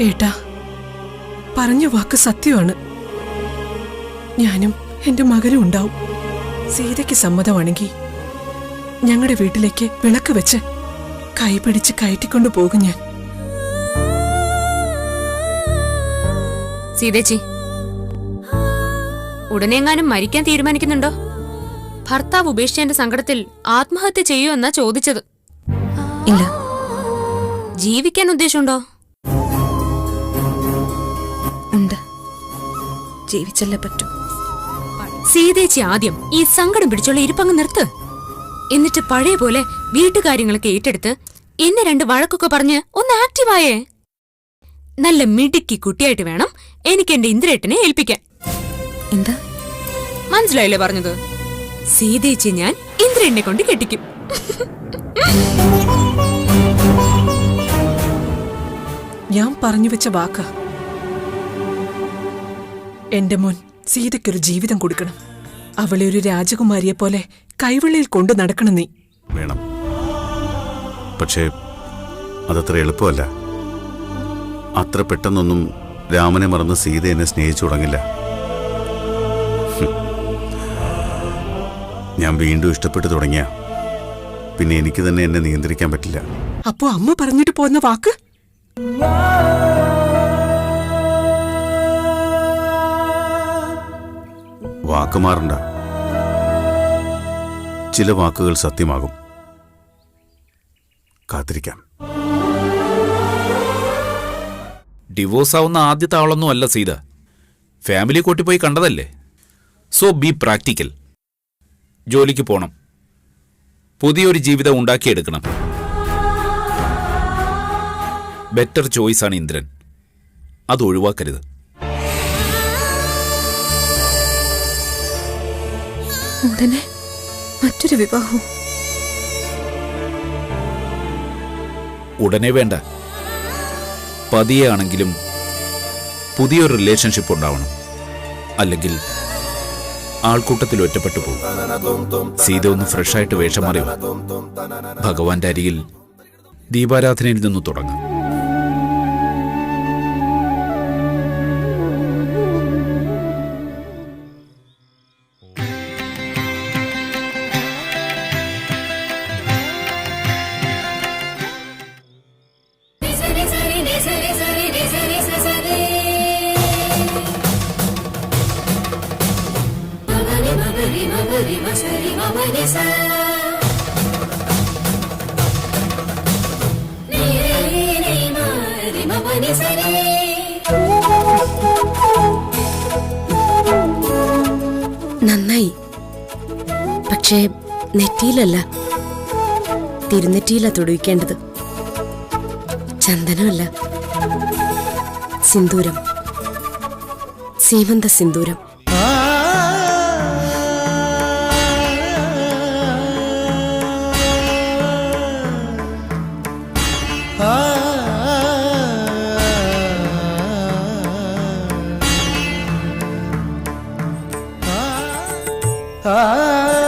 ഏട്ടാ പറഞ്ഞ വാക്ക് സത്യമാണ്. ഞാനും എന്റെ മകനും ഉണ്ടാവും. സീതയ്ക്ക് സമ്മതമാണെങ്കിൽ ഞങ്ങളുടെ വീട്ടിലേക്ക് വിളക്ക് വെച്ച് കൈപിടിച്ച് കയറ്റിക്കൊണ്ടു പോകും ഞാൻ. സീതേച്ചി ഉടനെങ്ങാനും മരിക്കാൻ തീരുമാനിക്കുന്നുണ്ടോ? ഭർത്താവ് ഉപേക്ഷിച്ചതിന്റെ സങ്കടത്തിൽ ആത്മഹത്യ ചെയ്യൂ എന്നാ ചോദിച്ചത്. ഇല്ല. ജീവിക്കാൻ ഉദ്ദേശമുണ്ടോ? ഉണ്ട്. ജീവിച്ചല്ലേ പറ്റൂ. സീതേച്ചി ആദ്യം ഈ സങ്കടം പിടിച്ചുള്ള ഇരിപ്പങ്ങ് നിർത്ത്. എന്നിട്ട് പഴയ പോലെ വീട്ടുകാര്യങ്ങളൊക്കെ ഏറ്റെടുത്ത് എന്നെ രണ്ട് വഴക്കൊക്കെ പറഞ്ഞ് ഒന്ന് ആക്റ്റീവായേ നല്ല മിടുക്കി കുട്ടിയായിട്ട് വേണം എനിക്ക് എന്റെ ഇന്ദ്രേട്ടനെ ഏൽപ്പിക്കാൻ. എന്താ? മനസ്സിലായില്ലേ പറഞ്ഞത്? സീതേച്ചി ഞാൻ ഇന്ദ്രനെ കൊണ്ട് കെട്ടിക്കും. ഞാൻ പറഞ്ഞു വെച്ച വാക്ക. എന്റെ മോൻ സീതയ്ക്കൊരു ജീവിതം കൊടുക്കണം. അവളെ ഒരു രാജകുമാരിയെ പോലെ കൈവെള്ളിയിൽ കൊണ്ടു നടക്കണം നീ. വേണം. പക്ഷേ അതത്ര എളുപ്പമല്ല. അത്ര പെട്ടെന്നൊന്നും രാമനെ മറന്ന് സീത എന്നെ സ്നേഹിച്ചു തുടങ്ങില്ല. ഞാൻ വീണ്ടും ഇഷ്ടപ്പെട്ടു തുടങ്ങിയ. പിന്നെ എനിക്ക് തന്നെ എന്നെ നിയന്ത്രിക്കാൻ പറ്റില്ല. അപ്പോ അമ്മ പറഞ്ഞിട്ട് പോന്ന വാക്ക്? വാക്ക് മാറണ്ട. ചില വാക്കുകൾ സത്യമാകും. കാത്തിരിക്കാം. ഡിവോഴ്സ് ആവുന്ന ആദ്യത്തെ ആളൊന്നും അല്ല സീത. ഫാമിലി കൂട്ടിപ്പോയി കണ്ടതല്ലേ? സോ ബി പ്രാക്ടിക്കൽ ജോലിക്ക് പോണം. പുതിയൊരു ജീവിതം ഉണ്ടാക്കിയെടുക്കണം. ബെറ്റർ ചോയ്സാണ് ഇന്ദ്രൻ. അത് ഒഴിവാക്കരുത്. ഉടനെ മറ്റൊരു വിവാഹവും. ഉടനെ വേണ്ട. പതിയെ ആണെങ്കിലും പുതിയൊരു റിലേഷൻഷിപ്പ് ഉണ്ടാവണം. അല്ലെങ്കിൽ ആൾക്കൂട്ടത്തിൽ ഒറ്റപ്പെട്ടു പോകും. സീത ഒന്ന് ഫ്രഷായിട്ട് വേഷം മാറിയോ. ഭഗവാന്റെ അരികിൽ ദീപാരാധനയിൽ നിന്ന് തുടങ്ങാം. നന്നായി. പക്ഷേ നെറ്റിയിലല്ല. തിരുനെറ്റിയില തൊടുവിക്കേണ്ടത്. ചന്ദനമല്ല. സിന്ദൂരം. സീമന്ത സിന്ദൂരം. Ah.